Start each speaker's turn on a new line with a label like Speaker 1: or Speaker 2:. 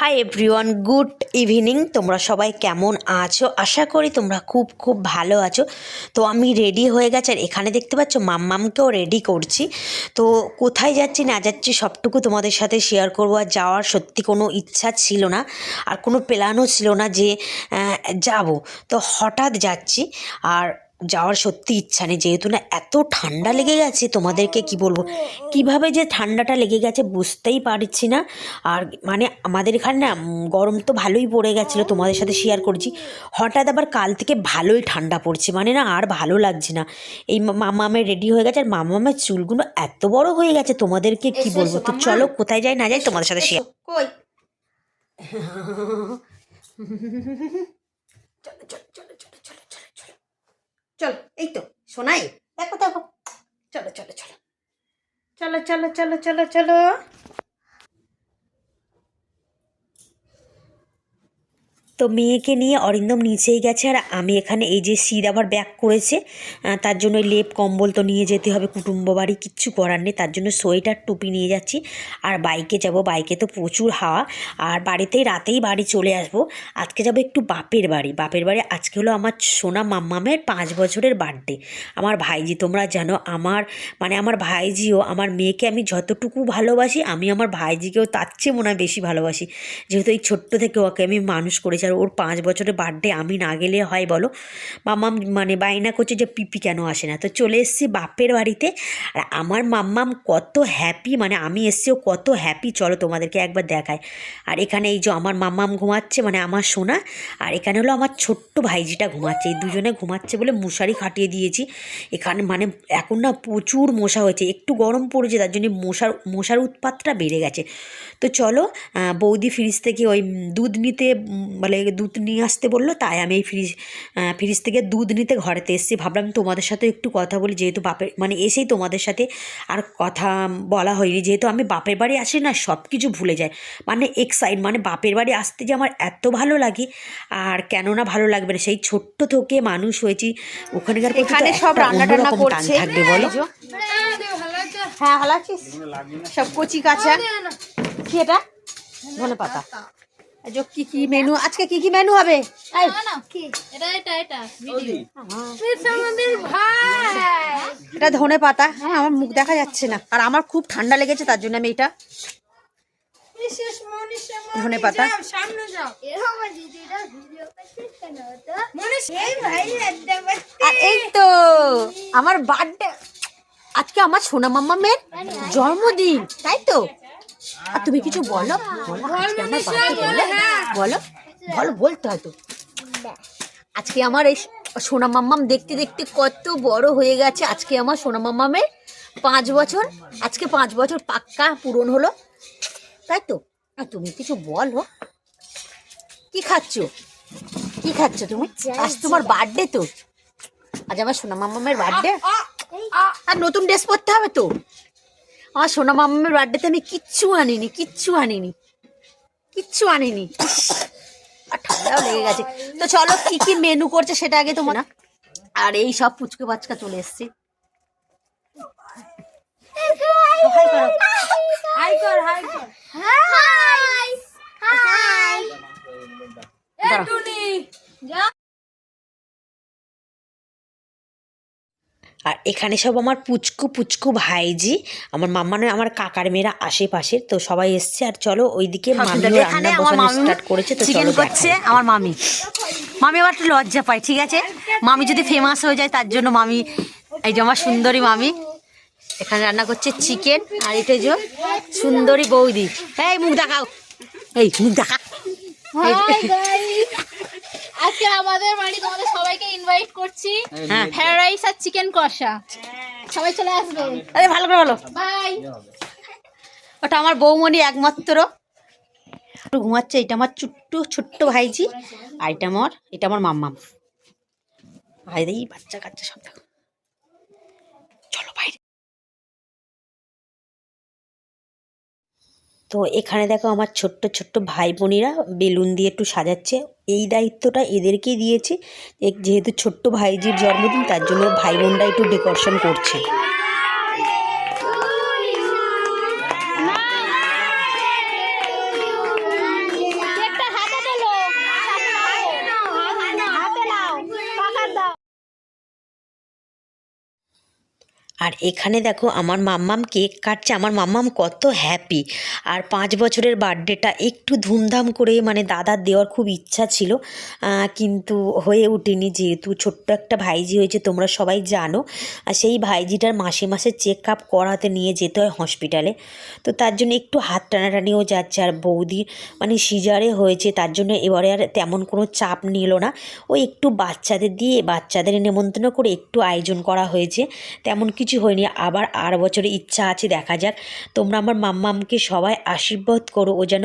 Speaker 1: Hi everyone good evening তোমরা সবাই কেমন আছো? আশা করি তোমরা খুব খুব ভালো আছো। তো আমি রেডি হয়ে গেছি আর এখানে দেখতে পাচ্ছ মাম্মামকেও রেডি করছি। তো কোথায় যাচ্ছি না যাচ্ছি সবটুকু তোমাদের সাথে শেয়ার করব। আর যাওয়ার সত্যি কোনো ইচ্ছা ছিল না, আর কোনো প্ল্যানও ছিল না যে যাব। তো হঠাৎ যাচ্ছি, আর যাওয়ার সত্যি ইচ্ছা নেই। যেহেতু না এত ঠান্ডা লেগে গেছে তোমাদেরকে কি বলব? কীভাবে যে ঠান্ডাটা লেগে গেছে বুঝতেই পারছি না। আর মানে আমাদের এখানে না গরম তো ভালোই পড়ে গেছিল তোমাদের সাথে শেয়ার করছি। হঠাৎ আবার কাল থেকে ভালোই ঠান্ডা পড়ছে মানে না আর ভালো লাগছে না। এই মামা মামামের রেডি হয়ে গেছে আর মামামের চুলগুলো এত বড় হয়ে গেছে তোমাদেরকে কি বলব? তো চলো কোথায় যাই না যাই তোমাদের সাথে শেয়ার
Speaker 2: কই? চলো চলো চলো চলো চলো চলো চলো চলো এই তো শোনাই দেখো দেখো। চলো চলো চলো। চলো চলো চলো চলো চলো।
Speaker 1: তো মেয়েকে নিয়ে অরিন্দম নিচেই গেছে আর আমি এখানে এই যে শীত আবার ব্যাক করেছে তার জন্য লেপ কম্বল তো নিয়ে যেতে হবে, কুটুম্ব বাড়ি কিচ্ছু করার নেই, তার জন্য সোয়েটার টুপি নিয়ে যাচ্ছি আর বাইকে যাব, বাইকে তো প্রচুর হাওয়া আর বাড়িতেই রাতেই বাড়ি চলে আসব, আজকে যাব একটু বাপের বাড়ি বাপের বাড়ি আজকে হলো আমার সোনা মাম্মামের পাঁচ বছরের বার্থডে আমার ভাইজি তোমরা জানো, আমার মানে আমার ভাইজিও, আমার মেয়েকে আমি যতটুকু ভালোবাসি, আমি আমার ভাইজিকেও তার চেয়ে মনে হয় বেশি ভালোবাসি, যেহেতু এই ছোট্ট থেকে ওকে আমি মানুষ করেছি আর ওর পাঁচ বছরের বার্থডে আমি না গেলে হয় বলো? মাম্মাম মানে বাইনা করছে যে পিপি কেন আসে না? তো চলে এসেছি বাপের বাড়িতে আর আমার মাম্মাম কত হ্যাপি মানে আমি এসছি ও কত হ্যাপি চলো তোমাদেরকে একবার দেখায় আর এখানে এই যে আমার মাম্মাম ঘুমাচ্ছে মানে আমার সোনা আর এখানে হলো আমার ছোট্ট ভাইজিটা ঘুমাচ্ছে। এই দুজনে ঘুমাচ্ছে বলে মশারি খাটিয়ে দিয়েছি। এখানে মানে এখন না প্রচুর মশা হয়েছে। একটু গরম পড়েছে তার জন্য মশার মশার উৎপাতটা বেড়ে গেছে। তো চলো বৌদি ফ্রিজ থেকে ওই দুধ নিতে উম, মানে দুধ নিয়ে আসতে বলল তাই আমি এই ফ্রিজ ফ্রিজ থেকে দুধ নিতে ঘরেতে এসেছি। ভাবলাম তোমাদের সাথে একটু কথা বলি যেহেতু বাপের মানে এসেই তোমাদের সাথে আর কথা বলা হয়নি। যেহেতু আমি বাপের বাড়ি আসি না সব কিছু ভুলে যায় মানে এক্সাইট মানে বাপের বাড়ি আসতে যে আমার এত ভালো লাগে আর কেন না ভালো লাগবে না সেই ছোট্ট থেকে মানুষ হয়েছি। ওখানকার
Speaker 2: এখানে সব রান্না টান্না করছে।
Speaker 1: থাকবে বলো।
Speaker 2: হ্যাঁ ভালো আছিস? সব কচি কাঁচা। কি এটা? ধনে পাতা যে কি কি মেনু আজকে কি কি মেনু হবে?
Speaker 3: এটা, এটা, এটা,
Speaker 2: ধনে পাতা। হ্যাঁ আমার মুখ দেখা যাচ্ছে না। আর আমার খুব ঠান্ডা লেগেছে তার জন্য আমি এটা ধনে পাতা? আর এই তো আমার বার্থডে আজকে আমার সোনা মাম্মা মেয়ের জন্মদিন তাই তো? আর তুমি কিছু বলো? বলো? বলো বলো বলো বলতে হয়তো আজকে আমার এই সোনা মাম্মাম দেখতে দেখতে কত বড় হয়ে গেছে। আজকে আমার সোনা মাম্মামের পাঁচ বছর। আজকে পাঁচ বছর পাক্কা পূরণ হলো। তাই তো? আর তুমি কিছু বলো? কি খাচ্ছ? কি খাচ্ছ তুমি? আজ তোমার বার্থডে তো। আজ আমার সোনা মাম্মামের বার্থডে আর নতুন ড্রেস পরতে হবে তো? আমার সোনা মাম্মামের বার্থডেতে আমি কিচ্ছু আনিনি কিচ্ছু আনিনি। কিচ্ছু আনিনি। আর ঠান্ডাও লেগে গেছে। তো চলো, কি কি মেনু করছে সেটা আগে তোমার আর এই সব পুচকে ফাচকা চলে এসছে হাই করো
Speaker 3: হাই কর, হাই কর। হাই। হাই।
Speaker 2: দাঁড়াও।
Speaker 3: যা।
Speaker 1: আর এখানে সব আমার পুচকু পুচকু ভাইজি। আমার মাম্মা নয় আমার কাকার মেয়েরা আশেপাশের। তো সবাই এসছে আর চলো ওইদিকে রান্না
Speaker 2: আমার
Speaker 1: বসানো
Speaker 2: মামি
Speaker 1: স্টার্ট করেছে তো
Speaker 2: চিকেন করছে আমার মামি। মামি আবার একটু লজ্জা পায় ঠিক আছে? মামি যদি ফেমাস হয়ে যায় তার জন্য মামি এই যে আমার সুন্দরী মামি এখানে রান্না করছে চিকেন আর এটা যে সুন্দরী বৌদি। এই মুখ দেখাও। এই মুখ দেখা।
Speaker 3: আজকে আমাদের বাড়ি তোমাদের সবাইকে ইনভাইট করছি।
Speaker 2: হ্যাঁ
Speaker 3: ফ্রাইড রাইস আর চিকেন কষা। সবাই চলে আসবে।
Speaker 2: আরে ভালো করে ভালো
Speaker 3: বাই
Speaker 2: ওটা আমার বৌমণি একমাত্র। একটু ঘুমাচ্ছে এটা আমার ছোট্ট ছোট্ট ভাইজি। আর এটা আমার এটা আমার মাম্মাম। ভাই দেখি বাচ্চা কাচ্চা সব দেখো চলো বাইরে
Speaker 1: তো এখানে দেখো আমার ছোট্ট ছোট্ট ভাই বোনেরা বেলুন দিয়ে একটু সাজাচ্ছে। এই দায়িত্বটা এদেরকেই দিয়েছে। যেহেতু ছোট্ট ভাইজির জন্মদিন, তার জন্য ভাই বোনরা একটু ডেকোরেশন করছে। আর এখানে দেখো আমার মাম্মাম কেক কাটছে। আমার মাম্মাম কত হ্যাপি আর পাঁচ বছরের বার্থডেটা একটু ধুমধাম করে মানে দাদার দেওয়ার খুব ইচ্ছা ছিল কিন্তু হয়ে ওঠেনি যেহেতু। ছোট্ট একটা ভাইজি হয়েছে, তোমরা সবাই জানো। আর সেই ভাইজিটার মাসে মাসে চেক আপ করাতে নিয়ে যেতে হয় হসপিটালে তো তার জন্য একটু হাত টানাটানিও যাচ্ছে। আর বৌদি মানে সিজারে হয়েছে, তার জন্য এবারে আর তেমন কোনো চাপ নিল না। ওই একটু বাচ্চাদের দিয়ে, বাচ্চাদের নেমন্তন্ন করে একটু আয়োজন করা হয়েছে। তেমন কিছু হয়নি। আবার আর বছরে ইচ্ছা আছে, দেখা যাক। তোমরা আমার মাম্মামকে সবাই আশীর্বাদ করো, ও যেন